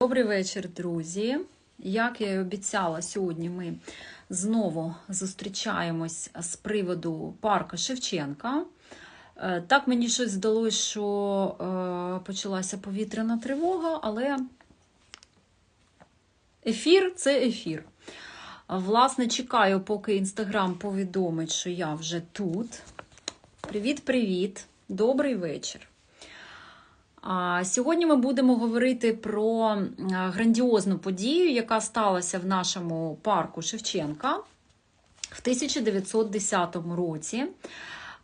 Добрий вечір, друзі. Як я і обіцяла, сьогодні ми знову зустрічаємось з приводу парка Шевченка. Е, Так мені щось здалося, що е, почалася повітряна тривога, але ефір це ефір. Власне, чекаю, поки Інстаграм повідомить, що я вже тут. Привіт-привіт! Добрий вечір. Сьогодні ми будемо говорити про грандіозну подію, яка сталася в нашому парку Шевченка в 1910 році.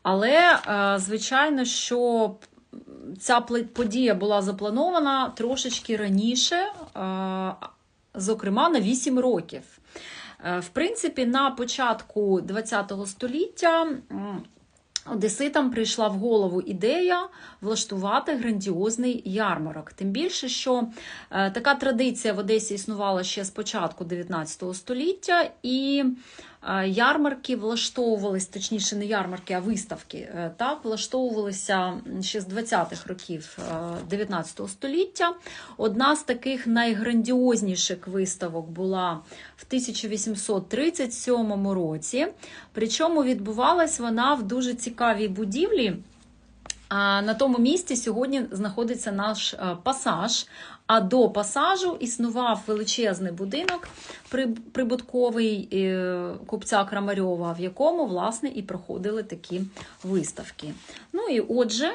Але, е, звичайно, що ця подія була запланована трошечки раніше, е, зокрема на 8 років. Е, В принципі, на початку ХХ століття Одеситам прийшла в голову ідея влаштувати грандіозний ярмарок. Тим більше, що е, така традиція в Одесі існувала ще з початку 19 століття, і ярмарки влаштовувались, точніше, не ярмарки, а виставки, е, так, влаштовувалися ще з 20-х років е, 19 століття. Одна з таких найграндіозніших виставок була в 1837 році. Причому відбувалась вона в дуже цікавій будівлі. На тому місці сьогодні знаходиться наш е, пасаж. А до пасажу існував величезний будинок прибутковий е, купця Крамарьова, в якому власне і проходили такі виставки. Ну і отже,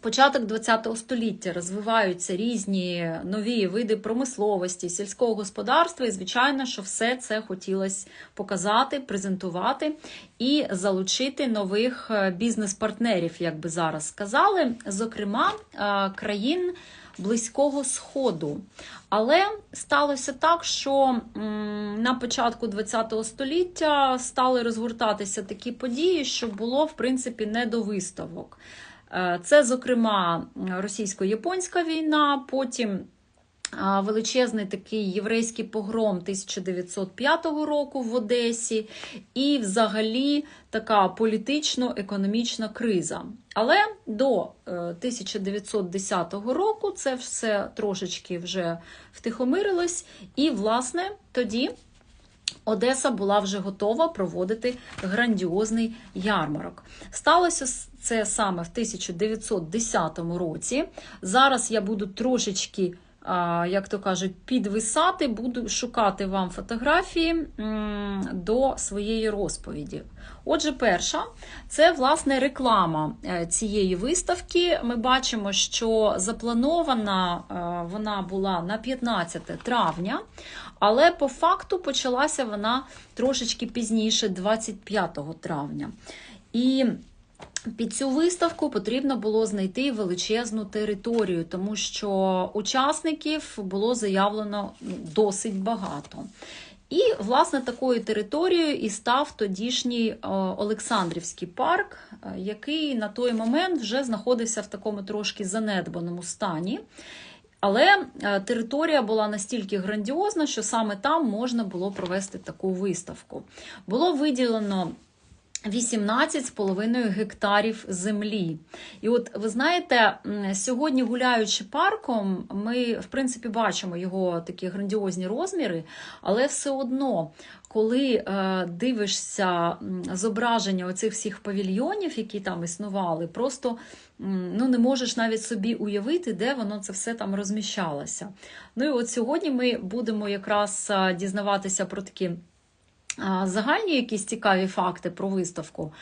Початок ХХ століття розвиваються різні нові види промисловості, сільського господарства, і звичайно, що все це хотілося показати, презентувати і залучити нових е, бізнес-партнерів, як би зараз сказали, зокрема е, країн Близького Сходу. Але сталося так, що на початку ХХ століття стали розгортатися такі події, що було в принципі не до виставок. Е, Це, зокрема, російсько-японська війна, потім величезний такий єврейський погром 1905 року в Одесі, і взагалі така політично-економічна криза. Але до е, 1910 року це все трошечки вже втихомирилось, і, власне, тоді. Одеса була вже готова проводити грандіозний ярмарок. Сталося це саме в 1910 році. Зараз я буду трошечки, як то кажуть, підвисати, буду шукати вам фотографії до своєї розповіді. Отже, перша це власне реклама е, цієї виставки. Ми бачимо, що запланована е, вона була на 15 травня, але по факту почалася вона трошечки пізніше, 25 травня. І під цю виставку потрібно було знайти величезну територію, тому що учасників було заявлено ну, досить багато. І, власне, такою територією і став тодішній е, Олександрівський парк, е, який на той момент вже знаходився в такому трошки занедбаному стані. Але е, територія була настільки грандіозна, що саме там можна було провести таку виставку. Було виділено 18,5 гектарів землі. І от ви знаєте, сьогодні гуляючи парком, ми в принципі бачимо його такі грандіозні розміри, але все одно, коли е, дивишся зображення оцих всіх павільйонів, які там існували, просто ну, не можеш навіть собі уявити, де воно це все там розміщалося. Ну і от сьогодні ми будемо якраз е, дізнаватися про такі загальні якісь цікаві факти про виставку.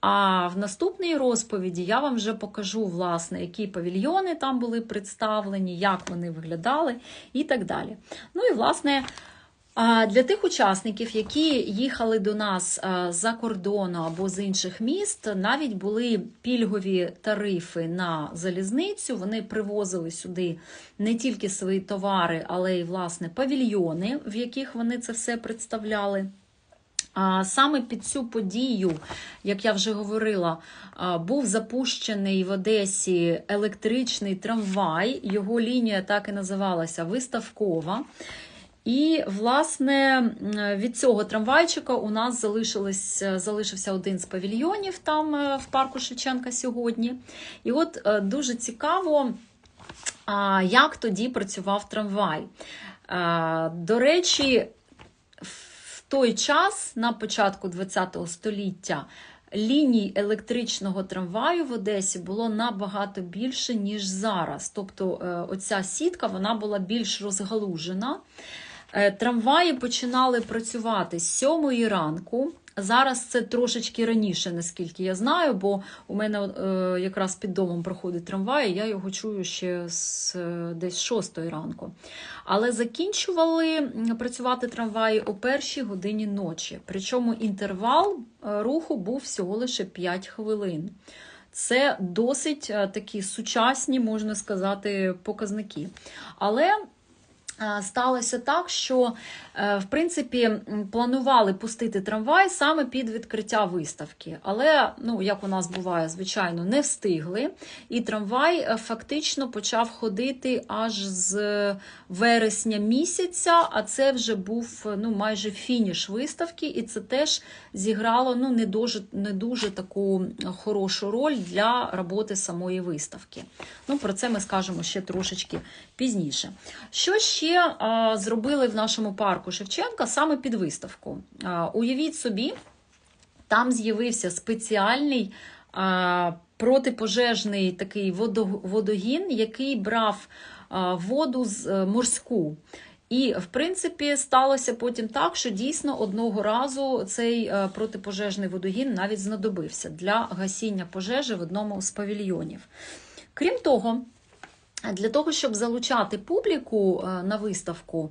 А в наступній розповіді я вам вже покажу, власне, які павільйони там були представлені, як вони виглядали і так далі. Ну і, власне, для тих учасників, які їхали до нас з-за кордону або з інших міст, навіть були пільгові тарифи на залізницю. Вони привозили сюди не тільки свої товари, але й власне павільйони, в яких вони це все представляли. Саме під цю подію, як я вже говорила, був запущений в Одесі електричний трамвай. Його лінія так і називалася Виставкова. І, власне, від цього трамвайчика у нас залишився один з павільйонів там е, в парку Шевченка сьогодні. І от е, дуже цікаво. як тоді працював трамвай. До речі, той час, на початку ХХ століття, ліній електричного трамваю в Одесі було набагато більше, ніж зараз. Тобто, е, оця сітка вона була більш розгалужена. Е, Трамваї починали працювати з 7 ранку. Зараз це трошечки раніше, наскільки я знаю, бо у мене е, якраз під домом проходить трамвай, і я його чую ще з е, десь 6 ранку. Але закінчували працювати трамваї о першій годині ночі. Причому інтервал е, руху був всього лише 5 хвилин. Це досить е, такі сучасні, можна сказати, показники. Але сталося так, що е, в принципі планували пустити трамвай саме під відкриття виставки. Але, ну, як у нас буває, звичайно, не встигли. І трамвай е, фактично почав ходити аж з вересня місяця, а це вже був ну, майже фініш виставки, і це теж зіграло ну, не, дуже, не дуже таку хорошу роль для роботи самої виставки. Ну, Про це ми скажемо ще трошечки пізніше. Що ще а, зробили в нашому парку Шевченка саме під виставку? А, уявіть собі, там з'явився спеціальний а, протипожежний такий водо- водогін, який брав а, воду з е, морську. І, в принципі, сталося потім так, що дійсно одного разу цей е, протипожежний водогін навіть знадобився для гасіння пожежі в одному з павільйонів. Крім того, для того, щоб залучати публіку е, на виставку,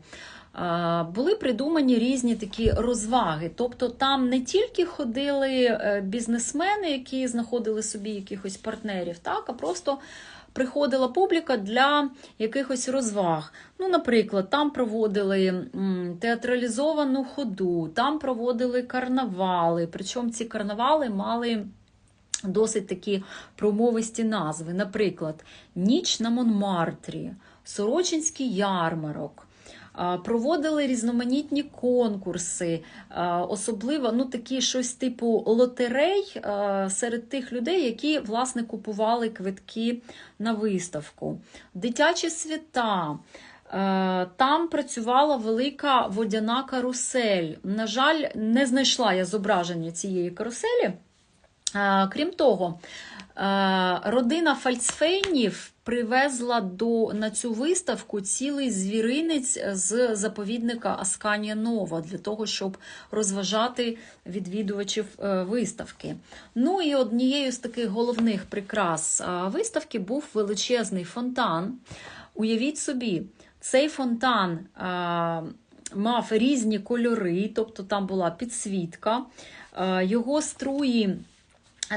е, були придумані різні такі розваги. Тобто там не тільки ходили е, бізнесмени, які знаходили собі якихось партнерів, так, а просто приходила публіка для якихось розваг. Ну, наприклад, там проводили театралізовану ходу, там проводили карнавали. Причому ці карнавали мали. Досить такі промовисті назви, наприклад, Ніч на Монмартрі, Сорочинський ярмарок. Проводили різноманітні конкурси, особливо ну, такі щось типу лотерей серед тих людей, які власне купували квитки на виставку, дитячі свята. Там працювала велика водяна карусель. На жаль, не знайшла я зображення цієї каруселі. Крім того, родина Фальцфейнів привезла до, на цю виставку цілий звіринець з заповідника Асканія Нова для того, щоб розважати відвідувачів е, виставки. Ну і однією з таких головних прикрас виставки був величезний фонтан. Уявіть собі, цей фонтан мав різні кольори, тобто там була підсвітка, його струї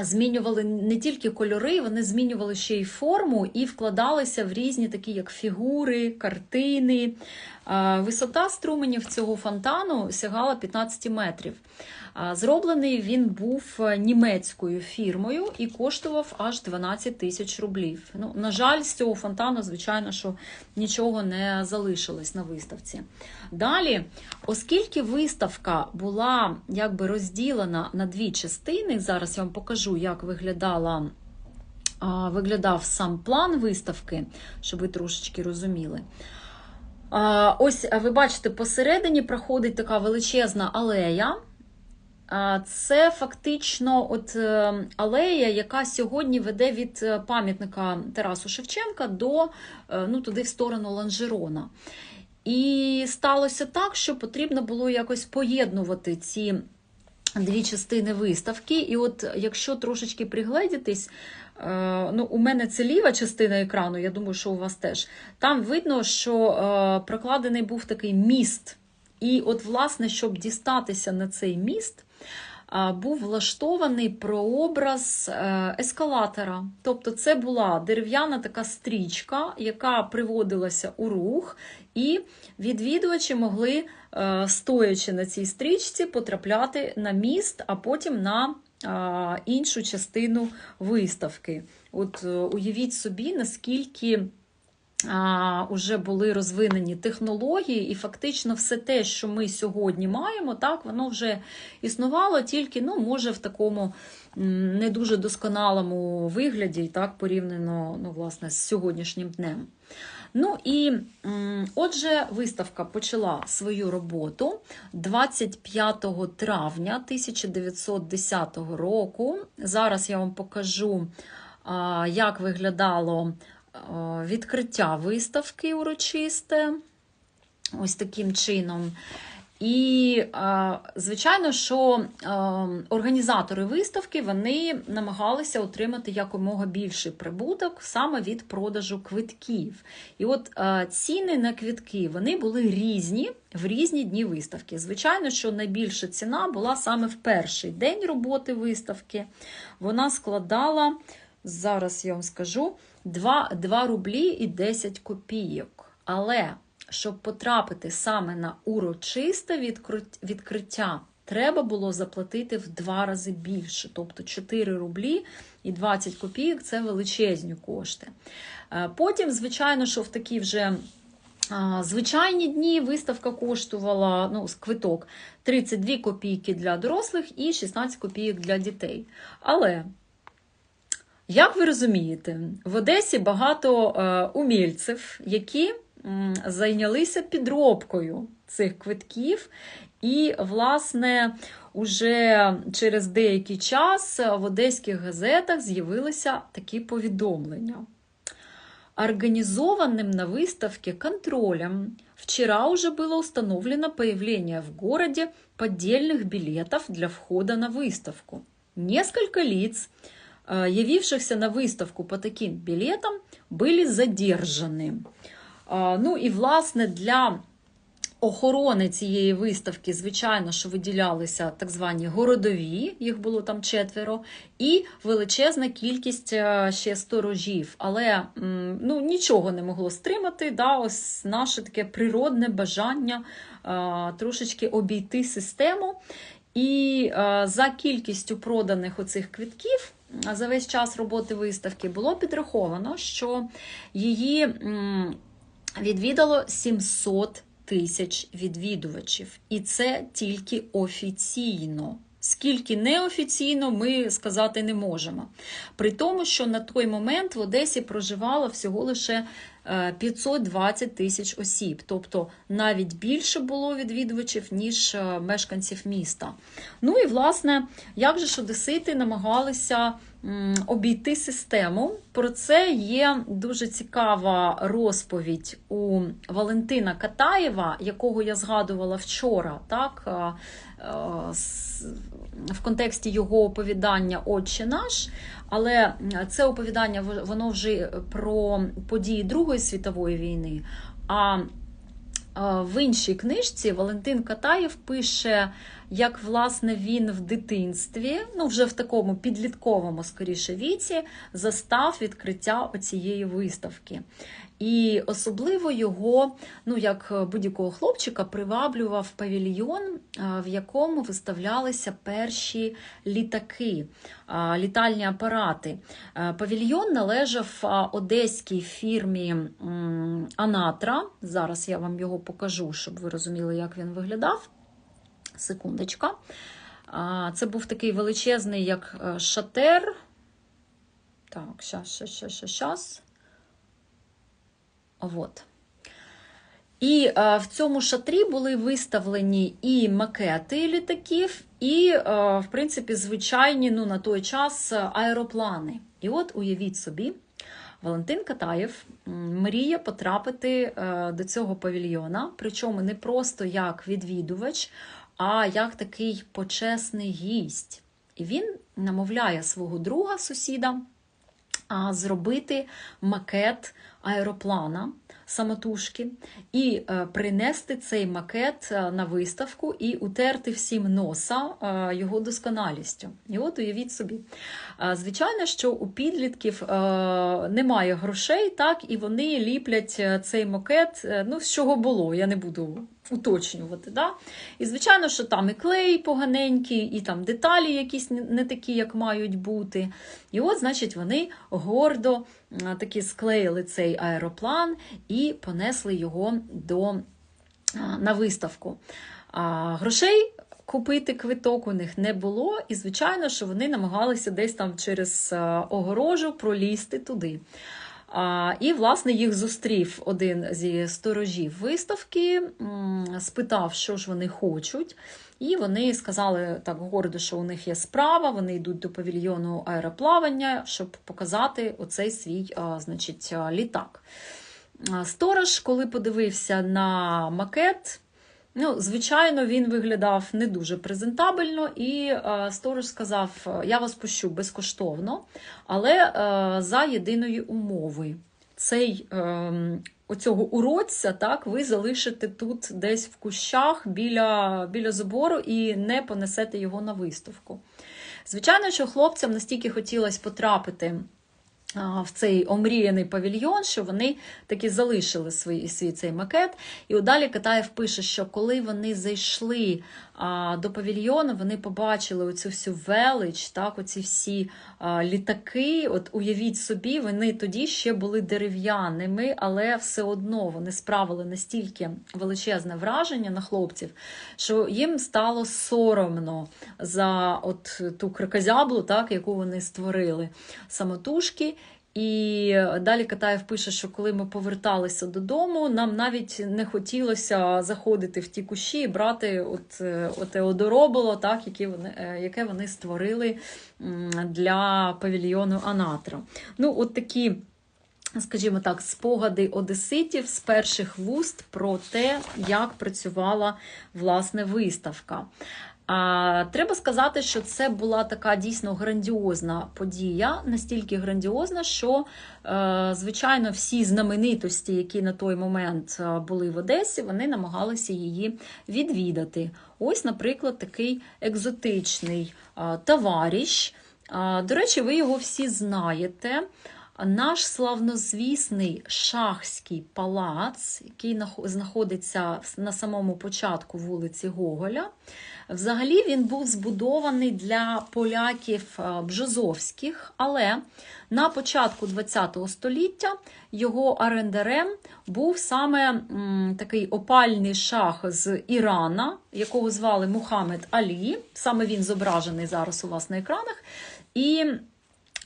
змінювали не тільки кольори, вони змінювали ще й форму і вкладалися в різні такі, як фігури, картини. Висота струменів цього фонтану сягала 15 метрів. Зроблений він був е, німецькою фірмою і коштував аж 12 тисяч рублів. Ну, на жаль, з цього фонтану, звичайно, що нічого не залишилось на виставці. Далі, оскільки виставка була якби розділена на дві частини, зараз я вам покажу, як виглядала. Виглядав сам план виставки, щоб ви трошечки розуміли. Ось ви бачите, посередині проходить така величезна алея. Це фактично от е, алея, яка сьогодні веде від е, пам'ятника Тарасу Шевченка до е, ну, туди в сторону Ланжерона. І сталося так, що потрібно було якось поєднувати ці дві частини виставки. І от якщо трошечки пригледітись, е, ну, у мене це ліва частина екрану, я думаю, що у вас теж. Там видно, що е, прокладений був такий міст. І от, власне, щоб дістатися на цей міст, був влаштований прообраз е, ескалатора. Тобто це була дерев'яна така стрічка, яка приводилася у рух, і відвідувачі могли, е, стоячи на цій стрічці, потрапляти на міст, а потім на іншу частину виставки. От е, уявіть собі, наскільки а, були розвинені технології, і фактично все те, що ми сьогодні маємо, так, воно вже існувало тільки, ну, може, в такому не дуже досконалому вигляді, так, порівняно ну, власне, з сьогоднішнім днем. Ну і отже, виставка почала свою роботу 25 травня 1910 року. Зараз я вам покажу, як виглядало відкриття виставки урочисте. Ось таким чином. І, е, звичайно, що е, організатори виставки вони намагалися отримати якомога більший прибуток саме від продажу квитків. І от е, ціни на квитки вони були різні в різні дні виставки. Звичайно, що найбільша ціна була саме в перший день роботи виставки. Вона складала, зараз я вам скажу, 2, 2 рублі і 10 копійок. Але щоб потрапити саме на урочисте відкриття, треба було заплатити в два рази більше, тобто 4 рублі і 20 копійок це величезні кошти. Потім, звичайно, що в такі вже звичайні дні виставка коштувала ну, з квиток 32 копійки для дорослих і 16 копійок для дітей. Але. Як ви розумієте, в Одесі багато е, умільців, які зайнялися підробкою цих квитків, і, власне, уже через деякий час в одеських газетах з'явилися такі повідомлення. Организованным на выставке контролем вчера уже было установлено появление в городе поддельных билетов для входа на выставку. Несколько лиц, э, явившихся на выставку по таким билетам, были задержаны. Ну і, власне, для охорони цієї виставки, звичайно, що виділялися так звані городові, їх було там четверо, і величезна кількість е, ще сторожів. Але ну, нічого не могло стримати. да, Ось наше таке природне бажання трошечки обійти систему. І за кількістю проданих оцих квитків. За весь час роботи виставки було підраховано, що її відвідало 700 тисяч відвідувачів. І це тільки офіційно. Скільки неофіційно, ми сказати не можемо. При тому, що на той момент в Одесі проживало всього лише 520 тисяч осіб, тобто навіть більше було відвідувачів, ніж е, мешканців міста. Ну і, власне, як же ж одесити намагалися обійти систему. Про це є дуже цікава розповідь у Валентина Катаєва, якого я згадувала вчора, так, е, в контексті його оповідання Отче наш. Але це оповідання воно вже про події Другої світової війни. А в іншій книжці Валентин Катаєв пише, як власне він в дитинстві, ну вже в такому підлітковому скоріше віці, застав відкриття оцієї виставки. І особливо його, ну як будь-якого хлопчика, приваблював павільйон, в якому виставлялися перші літаки, літальні апарати. Павільйон належав одеській фірмі Анатра. Зараз я вам його покажу, щоб ви розуміли, як він виглядав. Секундочка. Це був такий величезний, як е, шатер. Так, щас, щас, щас, щас. Вот. І е, в цьому шатрі були виставлені і макети літаків, і, е, в принципі, звичайні ну, на той час аероплани. І от уявіть собі, Валентин Катаєв мріє потрапити е, до цього павільйона, причому не просто як відвідувач, а як такий почесний гість. І він намовляє свого друга, сусіда зробити макет аероплана самотужки і е, принести цей макет е, на виставку і утерти всім носа е, його досконалістю. І от уявіть собі. Звичайно, що у підлітків немає грошей, так, і вони ліплять цей макет, ну, з чого було. Я не буду уточнювати. Да? І, звичайно, що там і клей поганенький, і там деталі якісь не- такі, як мають бути. І от, значить, вони гордо таки склеїли цей аероплан і понесли його до, на виставку. А, грошей купити квиток у них не було, і, звичайно, що вони намагалися десь там через огорожу пролізти туди. І, власне, їх зустрів один зі сторожів виставки, спитав, що ж вони хочуть. І вони сказали так гордо, що у них є справа, вони йдуть до павільйону аероплавання, щоб показати оцей свій значить, літак. Сторож, коли подивився на макет, ну, звичайно, він виглядав не дуже презентабельно, і е, сторож сказав: Я вас пущу безкоштовно, але е, за єдиної умови. Цей е, оцього уродця, так, ви залишите тут десь в кущах біля, біля забору і не понесете його на виставку. Звичайно, що хлопцям настільки хотілося потрапити в цей омріяний павільйон, що вони таки залишили свій, свій цей макет. І далі Катаєв пише, що коли вони зайшли до павільйону, вони побачили оцю всю велич, так, оці всі а, літаки. От уявіть собі, вони тоді ще були дерев'яними, але все одно вони справили настільки величезне враження на хлопців, що їм стало соромно за от ту крикозяблу, так, яку вони створили самотужки. І далі Катаєв пише, що коли ми поверталися додому, нам навіть не хотілося заходити в ті кущі і брати от, е, оте одоробило, так, яке вони, е, яке вони створили для павільйону Анатра. Ну, от такі. Скажімо так, спогади одеситів з перших вуст про те, як працювала власне виставка. Треба сказати, що це була така дійсно грандіозна подія, настільки грандіозна, що, е, звичайно, всі знаменитості, які на той момент е, були в Одесі, вони намагалися її відвідати. Ось, наприклад, такий екзотичний е, товариш. До речі, ви його всі знаєте. Наш славнозвісний шахський палац, який знаходиться на самому початку вулиці Гоголя, взагалі він був збудований для поляків е, бжозовських, але на початку ХХ століття його орендарем був саме такий опальний шах з Ірана, якого звали Мухаммед Алі. Саме він зображений зараз у вас на екранах. І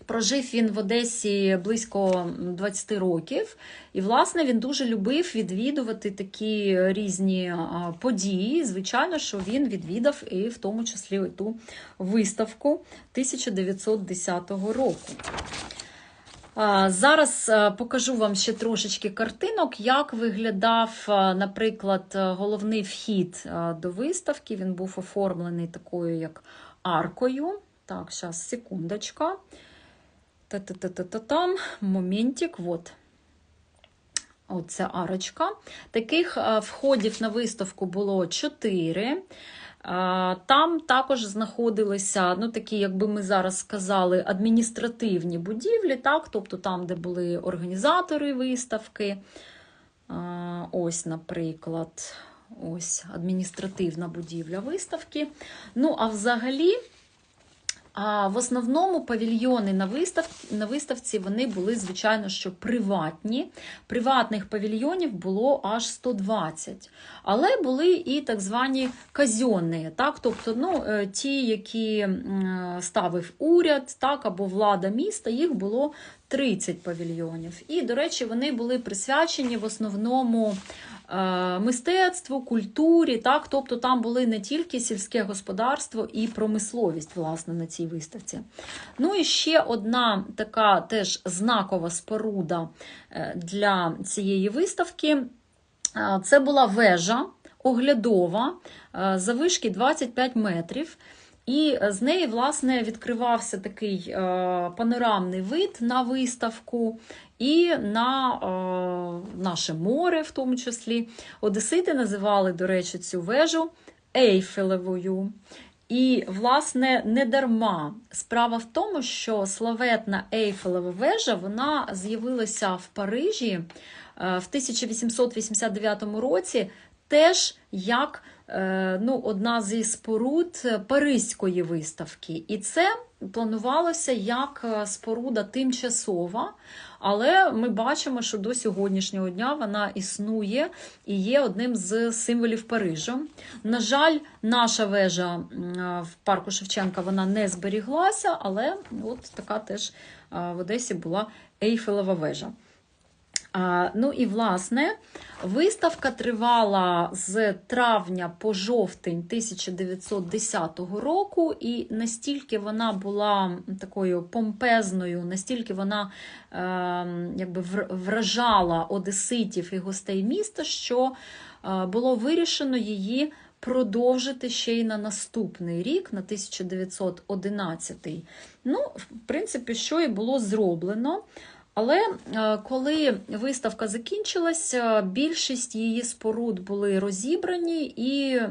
Прожив він в Одесі близько 20 років, і, власне, він дуже любив відвідувати такі різні події. Звичайно, що він відвідав і в тому числі ту виставку 1910 року. Зараз покажу вам ще трошечки картинок, як виглядав, наприклад, головний вхід до виставки. Він був оформлений такою, як аркою. Так, зараз, секундочка. Та-та-та-та-там, моментик, от. Оце арочка. Таких входів на виставку було чотири. Там також знаходилися, ну, такі, як би ми зараз сказали, адміністративні будівлі, так? тобто там, де були організатори виставки. Ось, наприклад, ось адміністративна будівля виставки. Ну, а взагалі. А в основному павільйони на виставці, на виставці вони були, звичайно, що приватні. Приватних павільйонів було аж 120. Але були і так звані казьонні, так? тобто ну, е, ті, які ставив уряд так, або влада міста, їх було 30 павільйонів. І, до речі, вони були присвячені в основному е, мистецтву, культурі, так, тобто там були не тільки сільське господарство і промисловість, власне, на цій виставці. Ну і ще одна така теж знакова споруда е, для цієї виставки. Е, Це була вежа оглядова е, завишки 25 метрів. І з неї, власне, відкривався такий е, панорамний вид на виставку і на е, наше море, в тому числі. Одесити називали, до речі, цю вежу Ейфелевою. І, власне, не дарма. Справа в тому, що славетна Ейфелева вежа вона з'явилася в Парижі е, в 1889 році. теж як ну, одна зі споруд Паризької виставки. І це планувалося як е, споруда тимчасова, але ми бачимо, що до сьогоднішнього дня вона існує і є одним з символів Парижа. На жаль, наша вежа е, в парку Шевченка вона не зберіглася, але от така теж е, в Одесі була Ейфелева вежа. Ну і власне, виставка тривала з травня по жовтень 1910 року, і настільки вона була такою помпезною, настільки вона е, якби вражала одеситів і гостей міста, що е, було вирішено її продовжити ще й на наступний рік, на 1911. Ну, в принципі, що і було зроблено. Але е, коли виставка закінчилася, більшість її споруд були розібрані і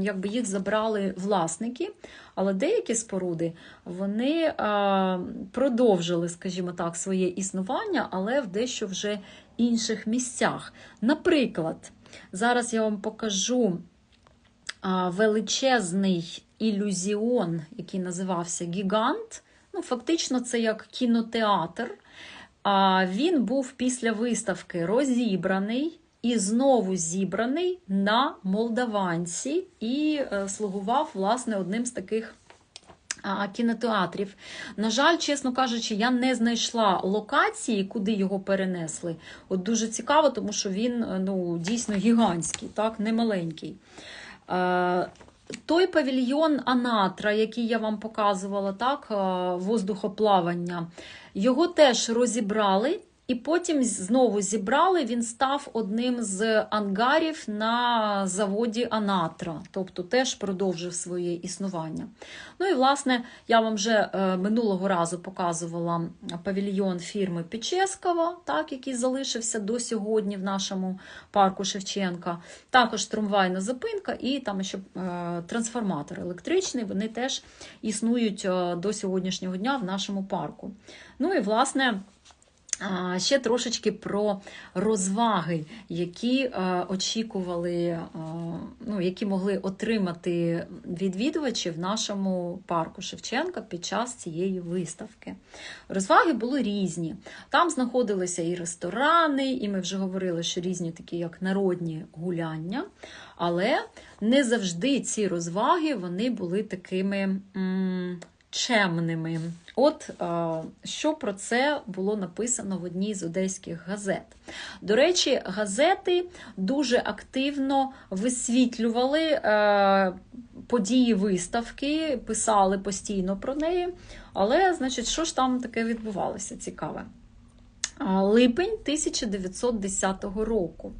якби їх забрали власники. Але деякі споруди вони е, продовжили, скажімо так, своє існування, але в дещо вже інших місцях. Наприклад, зараз я вам покажу величезний ілюзіон, який називався Гігант. Ну, фактично, це як кінотеатр. А він був після виставки розібраний і знову зібраний на Молдаванці і е, слугував власне одним з таких кінотеатрів. На жаль, чесно кажучи, я не знайшла локації, куди його перенесли. От дуже цікаво, тому що він е, ну, дійсно гігантський, так, не маленький. Той павільйон Анатра, який я вам показувала, так, е, воздухоплавання, його теж розібрали. І потім знову зібрали, він став одним з ангарів на заводі Анатра, тобто теж продовжив своє існування. Ну і власне, я вам вже е, минулого разу показувала павільйон фірми Печескова, так, який залишився до сьогодні в нашому парку Шевченка. Також трамвайна зупинка і там ще е, трансформатор електричний. Вони теж існують е, до сьогоднішнього дня в нашому парку. Ну і власне. Ще трошечки про розваги, які е, очікували, е, ну, які могли отримати відвідувачі в нашому парку Шевченка під час цієї виставки. Розваги були різні. Там знаходилися і ресторани, і ми вже говорили, що різні такі, як народні гуляння. Але не завжди ці розваги вони були такими. м, Чемними. От е, що про це було написано в одній з одеських газет. До речі, газети дуже активно висвітлювали е, події виставки, писали постійно про неї. Але, значить, що ж там таке відбувалося цікаве? А, Липень 1910 року.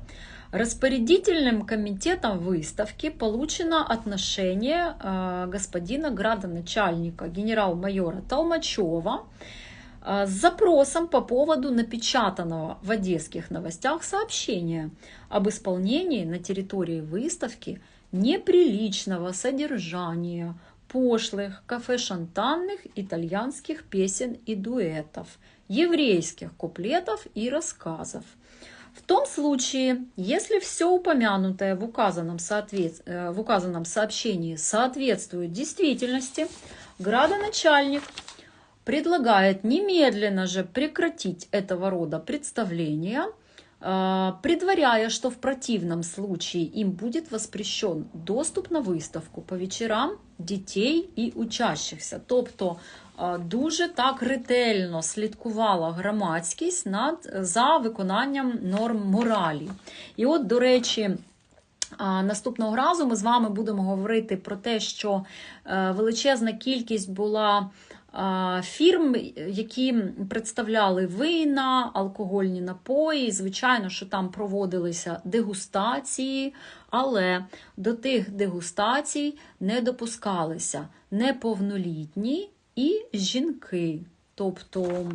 Распорядительным комитетом выставки получено отношение э, господина градоначальника генерал-майора Толмачева э, с запросом по поводу напечатанного в одесских новостях сообщения об исполнении на территории выставки неприличного содержания пошлых кафе-шантанных итальянских песен и дуэтов, еврейских куплетов и рассказов. В том случае, если все упомянутое в указанном, соответ- э, в указанном сообщении соответствует действительности, градоначальник предлагает немедленно же прекратить этого рода представления, предваряя, что в противном случае им будет воспрещен доступ на выставку по вечерам детей и учащихся. Тобто е, дуже так ретельно слідкувала громадськість над за виконанням норм моралі. І от, до речі, Наступного разу ми з вами будемо говорити про те, що е, величезна кількість була фірм, які представляли вина, алкогольні напої. Звичайно, що там проводилися дегустації, але до тих дегустацій не допускалися неповнолітні і жінки. Тобто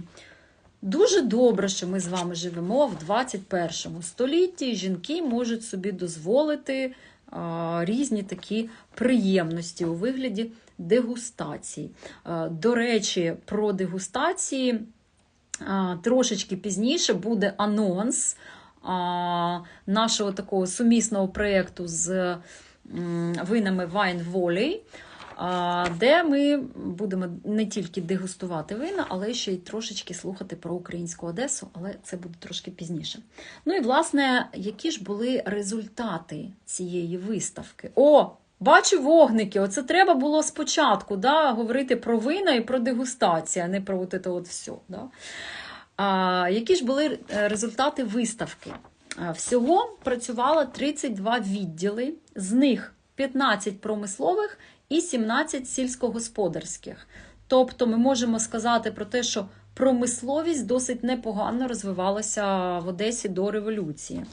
Дуже добре, що ми з вами живемо в 21 столітті. Жінки можуть собі дозволити різні такі приємності у вигляді дегустацій. До речі, про дегустації трошечки пізніше буде анонс. нашого такого сумісного проєкту з винами Wine Volley, де ми будемо не тільки дегустувати вина, але ще й трошечки слухати про українську Одесу, але це буде трошки пізніше. Ну і власне, які ж були результати цієї виставки? О! Бачу вогники. Оце треба було спочатку да, говорити про вина і про дегустацію, а не про от це от все. Да. А, які ж були е, результати виставки? Всього працювало 32 відділи, з них 15 промислових і 17 сільськогосподарських. Тобто ми можемо сказати про те, що промисловість досить непогано розвивалася в Одесі до революції.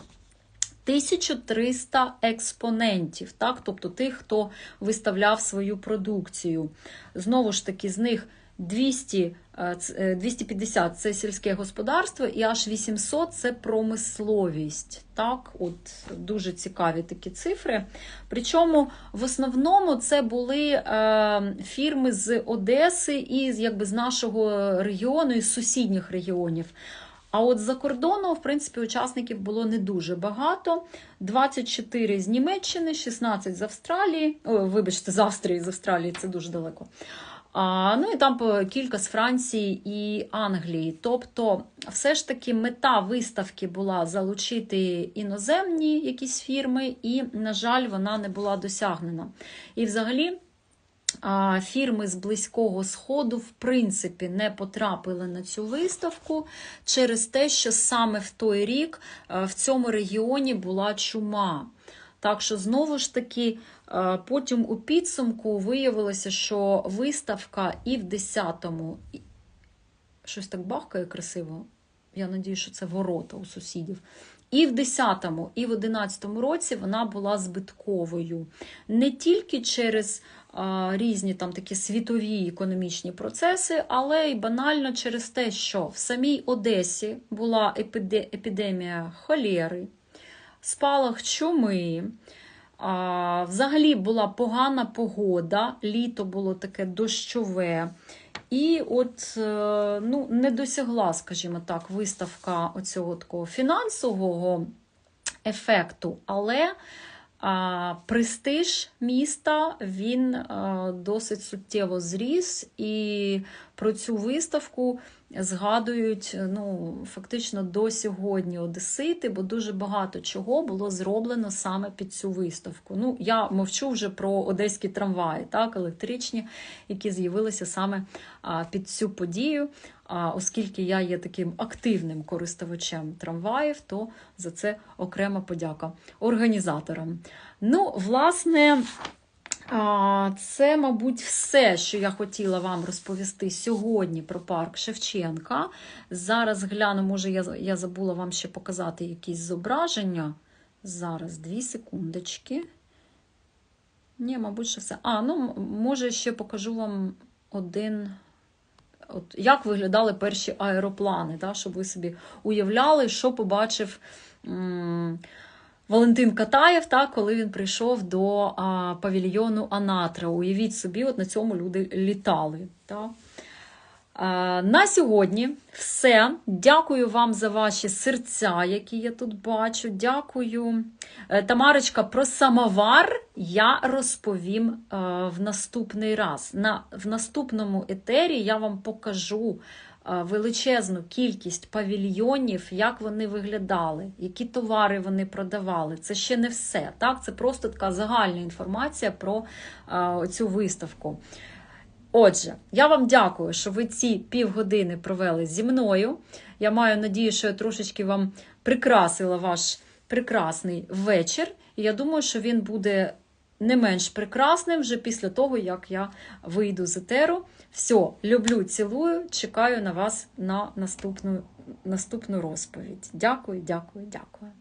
1300 експонентів, так? тобто тих, хто виставляв свою продукцію. Знову ж таки, з них 200, е, ц- е, 250 це сільське господарство, і аж 800 це промисловість. Так, от дуже цікаві такі цифри. Причому в основному це були е, фірми з Одеси і якби, з нашого регіону, і з сусідніх регіонів. А от за кордону, в принципі, учасників було не дуже багато. 24 з Німеччини, 16 з Австралії. О, вибачте, з Австрії, з Австралії це дуже далеко. А, ну і там кілька з Франції і Англії. Тобто, все ж таки, мета виставки була залучити іноземні якісь фірми, і, на жаль, вона не була досягнена. І взагалі. Фірми з Близького Сходу, в принципі, не потрапили на цю виставку через те, що саме в той рік е, в цьому регіоні була чума. Так що, знову ж таки, е, потім у підсумку виявилося, що виставка і в 10-му, щось так бахкає красиво. Я надію, що це ворота у сусідів. І в 10-му, і в 11-му році вона була збитковою. Не тільки через різні там такі світові економічні процеси, але й банально через те, що в самій Одесі була епідемія холери, спалах чуми. Взагалі була погана погода, літо було таке дощове. І от е, ну, не досягла, скажімо так, виставка оцього такого фінансового ефекту, але престиж міста він досить суттєво зріс, і про цю виставку згадують ну, фактично до сьогодні одесити, бо дуже багато чого було зроблено саме під цю виставку. Ну, я мовчу вже про одеські трамваї, так, електричні, які з'явилися саме під цю подію. А оскільки я є таким активним користувачем трамваїв, то за це окрема подяка організаторам. Ну, власне. Це, мабуть, все, що я хотіла вам розповісти сьогодні про парк Шевченка. Зараз гляну, може, я, забула вам ще показати якісь зображення. Зараз, дві секундочки. Ні, мабуть, що все. А, ну, може, ще покажу вам один. От, як виглядали перші аероплани, та, щоб ви собі уявляли, що побачив м, Валентин Катаєв, та, коли він прийшов до а, павільйону Анатра. Уявіть собі, от на цьому люди літали. Та. А, на сьогодні все. Дякую вам за ваші серця, які я тут бачу. Дякую. Е, Тамарочка, про самовар я розповім е, в наступний раз. На, в наступному етері я вам покажу е, величезну кількість павільйонів, як вони виглядали, які товари вони продавали. Це ще не все. Так? Це просто така загальна інформація про е, цю виставку. Отже, я вам дякую, що ви ці півгодини провели зі мною. Я маю надію, що я трошечки вам прикрасила ваш прекрасний вечір. І я думаю, що він буде не менш прекрасним вже після того, як я вийду з етеру. Все, люблю, цілую, чекаю на вас на наступну, наступну розповідь. Дякую, дякую, дякую.